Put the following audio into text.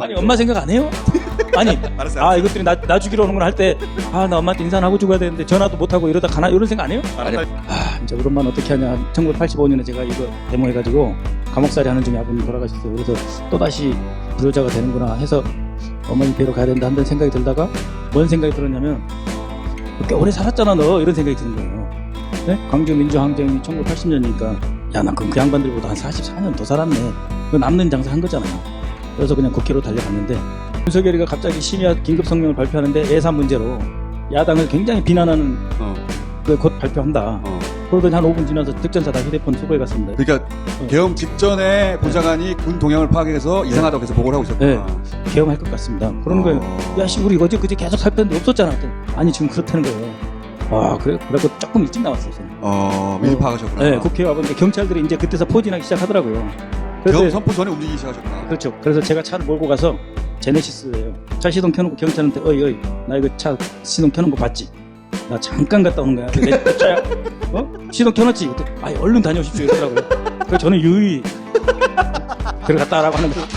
아니 엄마 생각 안 해요? 아니 알았어요, 아 알았어요. 이것들이 나, 나 죽이러 오는구나 할때 아 나 엄마한테 인사는 하고 죽어야 되는데 전화도 못 하고 이러다 가나 이런 생각 안 해요? 알았어요. 아 이제 우리 엄마는 어떻게 하냐 1985년에 제가 이거 데모해가지고 감옥살이 하는 중에 아버님 돌아가셨어요 그래서 또다시 불효자가 되는구나 해서 어머니 뵈러 가야 된다 한다는 생각이 들다가 뭔 생각이 들었냐면 꽤 오래 살았잖아 너 이런 생각이 드는 거예요 네? 광주 민주항쟁이 1980년이니까 야나 그럼 그 양반들보다 한 44년 더 살았네 그 남는 장사 한 거잖아요 그래서 그냥 국회로 달려갔는데 윤석열이가 갑자기 심야 긴급 성명을 발표하는데 예산 문제로 야당을 굉장히 비난하는 어, 그곧 발표한다. 어. 그러더니 한 5분 지나서 득전사 다 휴대폰 수거해 갔습니다. 그러니까 계엄 직전에 보좌관이 군 동향을 파악해서 이상하다고 해서 보고를 하고 있었구나. 개엄할 것 같습니다. 그러는 거예요. 어. 야, 씨, 우리 어제 그제 계속 살폈는데 없었잖아. 그랬더니 아니, 지금 그렇다는 거예요. 아, 그래? 그래갖고 조금 일찍 나왔어요, 저는. 어, 미리 어. 파악하셨구나. 네, 국회에 와보니까 경찰들이 이제 그때서 포진하기 시작하더라고요. 그래서, 선포 전에 움직이기 시작하셨구나. 그렇죠. 그래서 제가 차를 몰고 가서 제네시스예요. 차 시동 켜놓고 경찰한테 어이, 어이, 나 이거 차 시동 켜놓은 거 봤지? 나 잠깐 갔다 오는 거야. 내 차야. 어? 시동 켜놨지? 그랬더니 아이, 얼른 다녀오십시오. 이러더라고요. 그래서 저는 유의 들어갔다라고 하는 거예요.